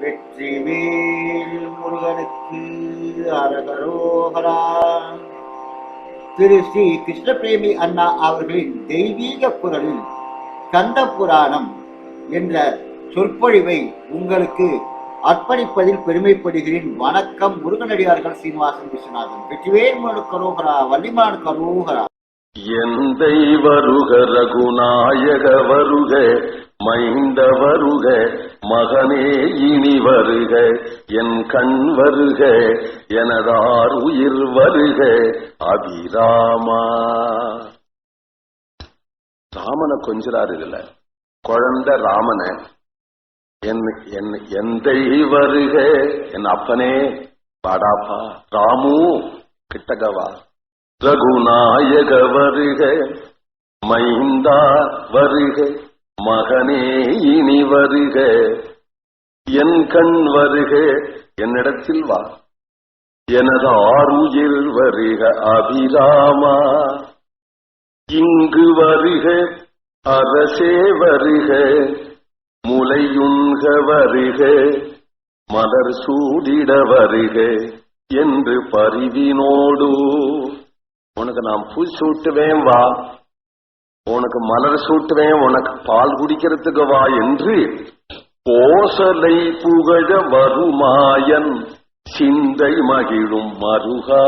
வெற்றிவேல் முருகனுக்கு அரகரோகரா. திரு ஸ்ரீ கிருஷ்ணபிரேமி அண்ணா அவர்களின் தெய்வீக குரலில் கந்த புராணம் என்ற சொற்பொழிவை உங்களுக்கு அர்ப்பணிப்பதில் பெருமைப்படுகிறேன். வணக்கம் முருகனடியார்கள் சீனிவாசன் விஸ்வநாதன். வெற்றிவேல் முருகனு கரோகரா வள்ளிமான் கரோகரா. எந்த வருக ரகுநாயக வருக. மைந்த வருக மகனே இனி வருக என் கண் வருக எனதார் உயிர் வருக அபிராமா. ராமனை கொஞ்சிறாரு இதுல. குழந்தை ராமன என் என் எந்தை வருக. என் அப்பனே பாடாப்பா ராமு கிட்டகவா. ரகுநாயக வருக மைந்தா வருக. மகனே இனி வருக. என் கண் வருக. என்னிடத்தில் வா. எனது ஆறுயிர் வருக அபிராமா. இங்கு வருக அரசே வருக. முலையுண்க வருக மலர் சூடிட வருக என்று பரிவினோடு. உனக்கு நான் பூசூட்டுவேன் வா. உனக்கு மலர் சூட்டுவேன் உனக்கு பால் குடிக்கிறதுக்கு வா என்று கோசலை புகழ வருமாயன் சிந்தை மகிழும் மருகா.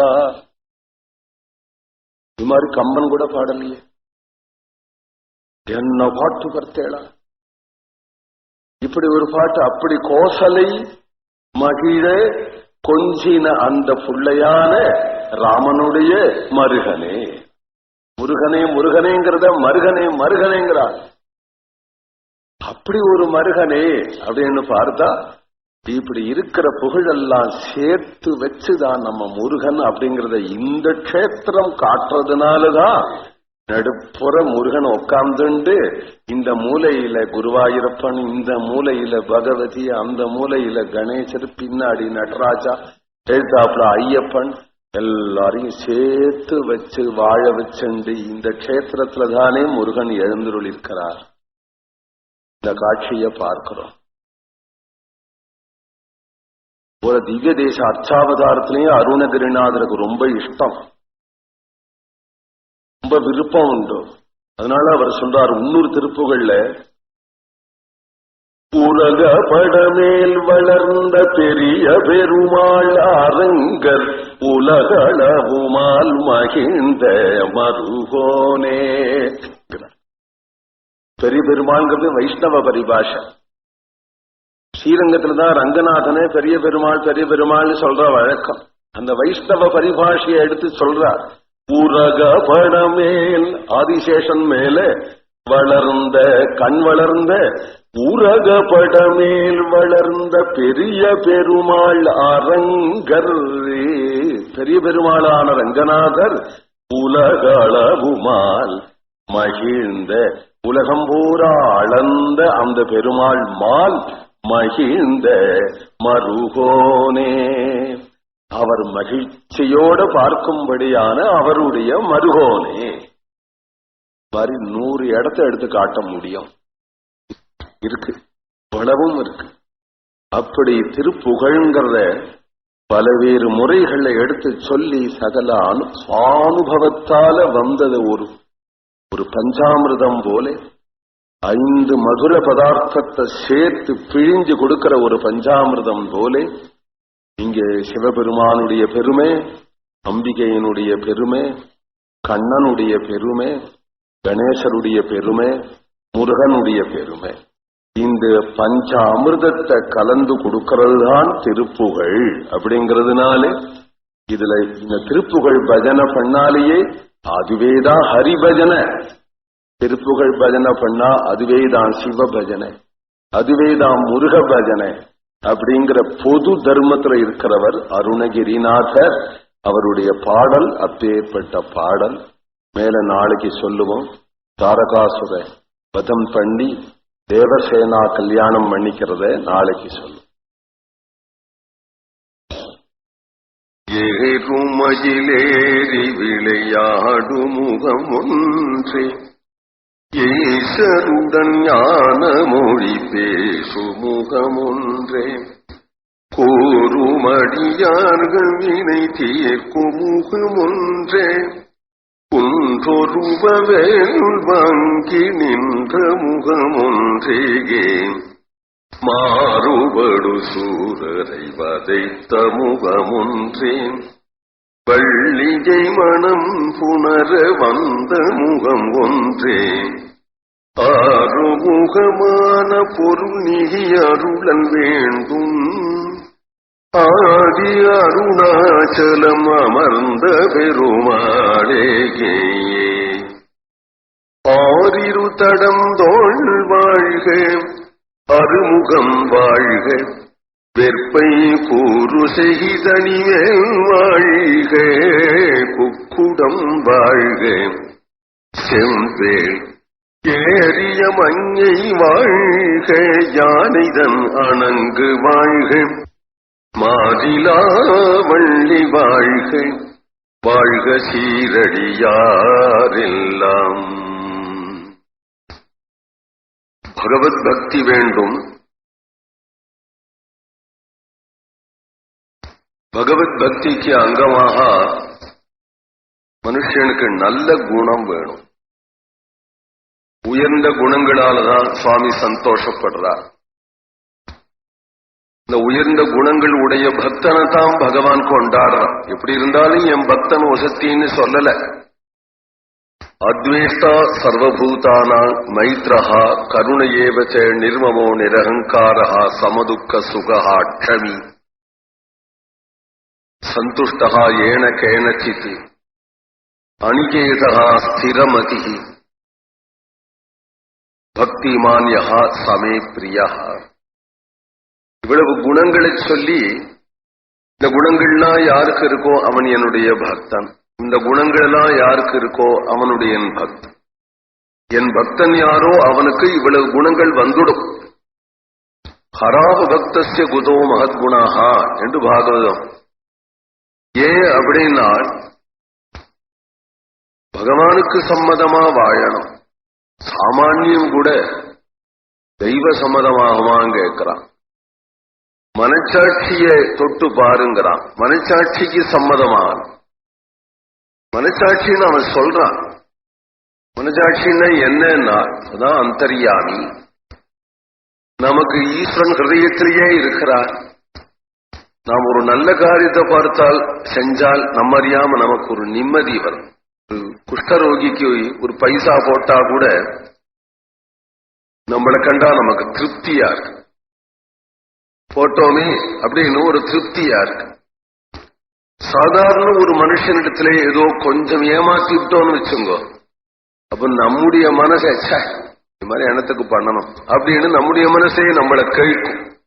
இது மாதிரி கம்பன் கூட பாடலையே. என்ன பாட்டு கர்த்தேளா? இப்படி ஒரு பாட்டு அப்படி கோசலை மகிழ கொஞ்சின அந்த புள்ளையான ராமனுடைய மருகனே. முருகனே முருகனேங்கிறத மருகனே மருகனேங்கிறார் அப்படி ஒரு மருகனே அப்படின்னு பார்த்தா இப்படி இருக்கிற புகழெல்லாம் சேர்த்து வச்சுதான் நம்ம முருகன் அப்படிங்கறத இந்த கஷேத்திரம் காட்டுறதுனாலதான் நடுப்புற முருகன் உட்கார்ந்துண்டு இந்த மூலையில குருவாயூரப்பன் இந்த மூலையில பகவதி அந்த மூலையில கணேசர் பின்னாடி நடராஜா எழுத்தாப்புல ஐயப்பன் எல்லாரையும் சேர்த்து வச்சு வாழ வச்சுண்டு இந்த கஷேத்திரத்துல தானே முருகன் எழுந்துருள் இருக்கிறார் இந்த காட்சியை பார்க்கிறோம். ஒரு திவ்ய தேச அர்ச்சாவதாரத்திலையும் அருணகிரிநாதருக்கு ரொம்ப இஷ்டம். ரொம்ப விருப்பம் உண்டு. அதனால அவர் சொல்றார் உள்ளூர் திருப்புகள்ல உலக படமேல் வளர்ந்த பெரிய பெருமாள் அரங்கர் உலகளவுமால் மகிழ்ந்த மருகோனே பெரிய பெருமாள்ங்கிறது வைஷ்ணவ பரிபாஷை. ஸ்ரீரங்கத்துலதான் ரங்கநாதனே பெரிய பெருமாள் பெரிய பெருமாள் சொல்ற வழக்கம். அந்த வைஷ்ணவ பரிபாஷையை எடுத்து சொல்றார். உலக படமேல் ஆதிசேஷன் மேல வளர்ந்த கண் வளர்ந்த உலக படமேல் வளர்ந்த பெரிய பெருமாள் அரங்கர். பெரிய பெருமாளான ரங்கநாதர் உலக அளவுமால் மகிழ்ந்த உலகம் பூரா அளந்த அந்த பெருமாள் மால் மகிழ்ந்த மருகோனே. அவர் மகிழ்ச்சியோடு பார்க்கும்படியான அவருடைய மருகோனே. மாதிரி நூறு இடத்த எடுத்து காட்ட முடியும். இருக்கு. பலவும் இருக்கு. அப்படி திருப்புகழ்ங்கிறத பலவேறு முறைகளை எடுத்து சொல்லி சகல அனு சுவானுபவத்தால வந்தது ஒரு ஒரு பஞ்சாமிர்தம் போல. ஐந்து மதுர பதார்த்தத்தை சேர்த்து பிழிஞ்சு கொடுக்கிற ஒரு பஞ்சாமிர்தம் போலே. இங்கே சிவபெருமானுடைய பெருமை அம்பிகையினுடைய பெருமை கண்ணனுடைய பெருமை கணேசருடைய பெருமை முருகனுடைய பெருமை. இந்த பஞ்ச அமிர்தத்தை கலந்து கொடுக்கிறது தான் திருப்புகழ் அப்படிங்கிறதுனாலே இதுல இந்த திருப்புகழ் பஜனை பண்ணாலேயே அதுவேதான் ஹரிபஜனை. திருப்புகழ் பஜனை பண்ணா அதுவேதான் சிவ பஜனை அதுவேதான் முருக பஜனை அப்படிங்கிற பொது தர்மத்துல இருக்கிறவர் அருணகிரிநாதர். அவருடைய பாடல் அப்பேற்பட்ட பாடல். மேல நாளைக்கு சொல்லுவோம் தாரகாசுர வதம் பண்ணி தேவசேனா கல்யாணம் பண்ணிக்கிறத நாளைக்கு சொல்லுவோம். ஏறுமயிலேறி விளையாடு முகம் ஒன்றே ஈசருடன் ஞான மொழி பேசு முகம் ஒன்றே கூறுமடியார்கள் வினை தீர்க்கும் முகமொன்றே குன்றொருபவேல் வங்கி நின்ற முகமொன்றேயே மாறுபடு சூரரை வதைத்த முகமொன்றே பள்ளியை மனம் புணர வந்த முகம் ஒன்றே ஆறுமுகமான பொருள் நிதி அருளல் வேண்டும். ஆதி அருணாச்சலம் அமர்ந்த பெருமாளேயே ஆறிரு தடம் தோள் வாழ்க அருமுகம் வாழ்க வெற்பை கூறு செய்தனிவேல் வாழ்க குக்குடம் வாழ்க. செம்பேல் ஏறிய மஞ்சை வாழ்க யானைதன் அணங்கு வாழ்க. மாதிலா வள்ளி வாழ்க வாழ்க சீரடியாரெல்லாம். பகவத் பக்தி வேண்டும். பகவத் பக்திக்கு அங்கமாக மனுஷனுக்கு நல்ல குணம் வேணும். உயர்ந்த குணங்களால தான் சுவாமி சந்தோஷப்படுறார். இந்த உயர்ந்த குணங்கள் உடைய பக்தனை தான் பகவான் கொண்டாடுறான். எப்படி இருந்தாலும் என் பக்தன் வசத்தின்னு சொல்லல. அத்வேஷ்டா சர்வபூதானா மைத்ரஹா கருணையேவச்ச நிர்மமோ நிரகங்காரா சமதுக்க சுகா க்ஷமி சந்துஷ்டா ஏன கேனச்சித். அனிகேதா ஸ்திரமதி பக்திமான்யா சமே பிரியா இவ்வளவு குணங்களை சொல்லி இந்த குணங்கள்லாம் யாருக்கு இருக்கோ அவன் என்னுடைய பக்தன். இந்த குணங்கள் எல்லாம் யாருக்கு இருக்கோ அவனுடைய என் பக்தன். என் பக்தன் யாரோ அவனுக்கு இவ்வளவு குணங்கள் வந்துடும். ஹராப பக்தசிய குதோ மகத்குணாகா என்று பாகவதம். ஏன் அப்படின்னா பகவானுக்கு சம்மதமா வாழணும். சாமானியம் கூட தெய்வ சம்மதமாகவான் கேட்கிறான். மனச்சாட்சியை தொட்டு பாருங்கிறான். மனச்சாட்சிக்கு சம்மதமான மனச்சாட்சின்னு அவன் சொல்றான். மனச்சாட்சின்னா என்னன்னா அதான் அந்தரியாமி. நமக்கு ஈஸ்வரன் ஹிருதயத்திலேயே இருக்கிறார். நாம் ஒரு நல்ல காரியத்தை பார்த்தால் செஞ்சால் நம்ம அறியாம நமக்கு ஒரு நிம்மதி வரும். குஷ்டரோகிக்கு ஒரு பைசா போட்டா கூட நம்மளை கண்டா நமக்கு திருப்தியா இருக்கு போட்டோமே அப்படின்னு ஒரு திருப்தியா இருக்கு. சாதாரண ஒரு மனுஷனிடத்துல ஏதோ கொஞ்சம் ஏமாத்தி விட்டோம்னு வச்சுங்கோ. அப்ப நம்முடைய மனசை இந்த மாதிரி எண்ணத்துக்கு பண்ணணும்? அப்படின்னு நம்முடைய மனசே நம்மளை கேட்கும்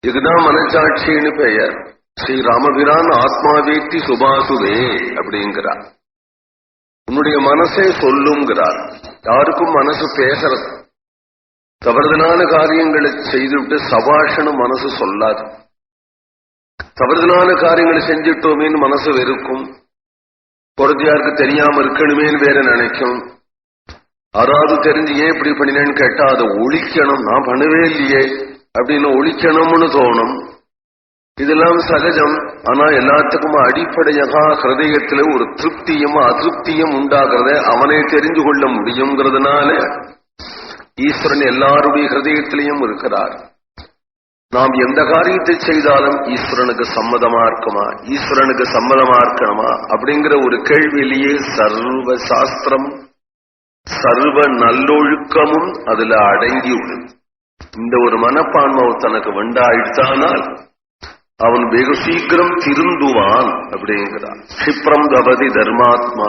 இதுதான் மனசாட்சின்னு பெயர். ஸ்ரீ ராமபிரான் ஆத்மாவேத்தி சுபாசுவே அப்படிங்கிறார். உன்னுடைய மனசே சொல்லுங்கிறார். யாருக்கும் மனசு பேசுறது தவறுதலான காரியங்களை செய்துவிட்டு சபாஷனு மனசு சொல்லாது. தவறுதலான காரியங்களை செஞ்சிட்டோமேன்னு மனசு வெறுக்கும். குறைஞ்சியாருக்கு தெரியாம இருக்கணுமேன்னு வேற நினைக்கும். யாராவது தெரிஞ்சு ஏன் இப்படி பண்ணினேன்னு கேட்டா அதை ஒழிக்கணும். நான் பண்ணவே இல்லையே அப்படின்னு ஒழிக்கணும்னு தோணும். இதெல்லாம் சகஜம். ஆனா எல்லாத்துக்கும் அடிப்படையாக ஹிருதயத்துல ஒரு திருப்தியும் அதிருப்தியும் உண்டாகிறத அவனே தெரிஞ்சு கொள்ள முடியுங்கிறதுனால ஈஸ்வரன் எல்லாருடைய ஹிருதயத்திலையும் இருக்கிறார். நாம் எந்த காரியத்தை செய்தாலும் ஈஸ்வரனுக்கு சம்மதமா இருக்குமா? ஈஸ்வரனுக்கு சம்மதமா இருக்கணுமா? அப்படிங்கிற ஒரு கேள்வியிலேயே சர்வ சாஸ்திரம் சர்வ நல்லொழுக்கமும் அதுல அடங்கி உள்ளது இந்த ஒரு மனப்பான்மை தனக்கு வண்டாயிட்டானால் அவன் வெகு சீக்கிரம் திருந்துவான் அப்படிங்கிறான் கஷிப்ரம் கபதி தர்மாத்மா.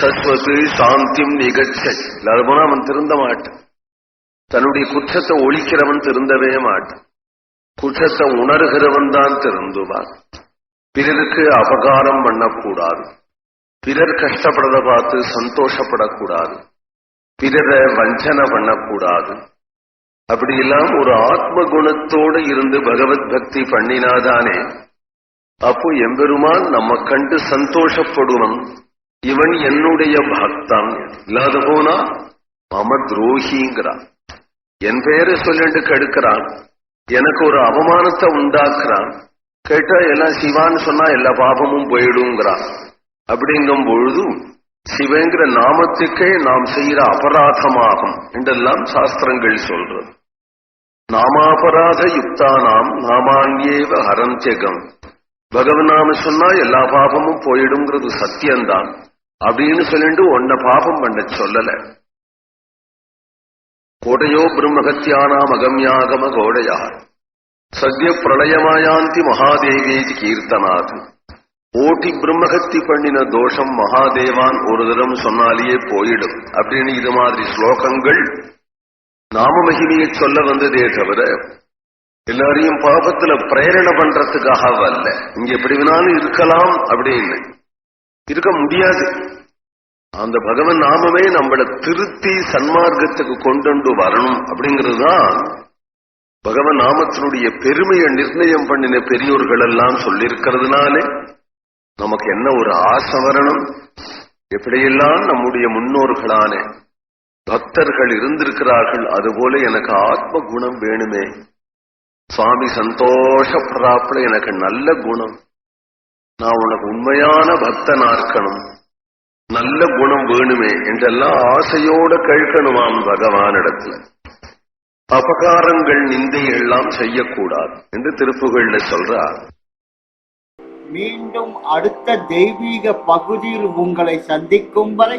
சத்வது சாந்தியும் நிகழ்ச்ச. இல்லாத போனா அவன் திருந்த மாட்டான். தன்னுடைய குற்றத்தை ஒழிக்கிறவன் திருந்தவே மாட்டான். குற்றத்தை உணர்கிறவன் தான் திருந்துவான். பிறருக்கு அபகாரம் பண்ணக்கூடாது. பிறர் கஷ்டப்படுறத பார்த்து சந்தோஷப்படக்கூடாது. பிறரை வஞ்சனை பண்ணக்கூடாது. அப்படி எல்லாம் ஒரு ஆத்ம குணத்தோடு இருந்து பகவத் பக்தி பண்ணினாதானே. அப்போ எம்பெருமான் நம்ம கண்டு சந்தோஷப்படுவன். இவன் என்னுடைய பக்தன். இல்லாத போனா மம துரோகிங்கிறான் என் பெயரை சொல்லிட்டு கெடுக்கிறான். எனக்கு ஒரு அவமானத்தை உண்டாக்குறான். கேட்டா எல்லாம் சிவான்னு சொன்னா எல்லா பாபமும் போயிடுங்கிறான். அப்படிங்கும் பொழுது சிவங்கிற நாமத்துக்கே நாம் செய்யற அபராதமாகும் என்றெல்லாம் சாஸ்திரங்கள் சொல்றது. நாமாபராத யுக்தானாம் நாமான்யேவ ஹரந்தியகம் பகவன் நாம சொன்னா எல்லா பாபமும் போயிடுங்கிறது சத்தியம்தான். அப்படின்னு சொல்லிட்டு உன்னை பாபம் பண்ண சொல்லல. கோடையோ பிரம்மகத்தியானாம் அகம்யாகம கோடையா. சத்ய பிரளயமாயாந்தி மகாதேவேதி கீர்த்தனாது. ஓட்டி பிரம்மகத்தி பண்ணின தோஷம் மகாதேவான் ஒரு தரம் சொன்னாலேயே போயிடும். அப்படின்னு இது மாதிரி ஸ்லோகங்கள் நாம மகிமையை சொல்ல வந்ததே தவிர எல்லாரையும் பாபத்துல பிரேரணை பண்றதுக்காக வரல இங்க எப்படி வேணாலும் இருக்கலாம் அப்படின்னு. இருக்க முடியாது. அந்த பகவன் நாமமே நம்மள திருத்தி சன்மார்க்கத்துக்கு கொண்டு வரணும் அப்படிங்கிறதுதான் பகவன் நாமத்தினுடைய பெருமையை நிர்ணயம் பண்ணின பெரியோர்கள் எல்லாம் சொல்லியிருக்கிறதுனாலே நமக்கு என்ன ஒரு ஆசை வரணும்? எப்படியெல்லாம் நம்முடைய முன்னோர்களான பக்தர்கள் இருந்திருக்கிறார்கள் அதுபோல எனக்கு ஆத்ம குணம் வேணுமே. சுவாமி சந்தோஷப்படுறாப்புல எனக்கு நல்ல குணம். நான் உனக்கு உண்மையான பக்தன் ஆக்கணும் நல்ல குணம் வேணுமே என்றெல்லாம் ஆசையோட கேட்கணுமாம் பகவானிடத்துல. அபகாரங்கள் நிந்தை எல்லாம் செய்யக்கூடாது என்று திருப்புகள்ல சொல்றார். மீண்டும் அடுத்த தெய்வீக பகுதியில் உங்களை சந்திக்கும் வரை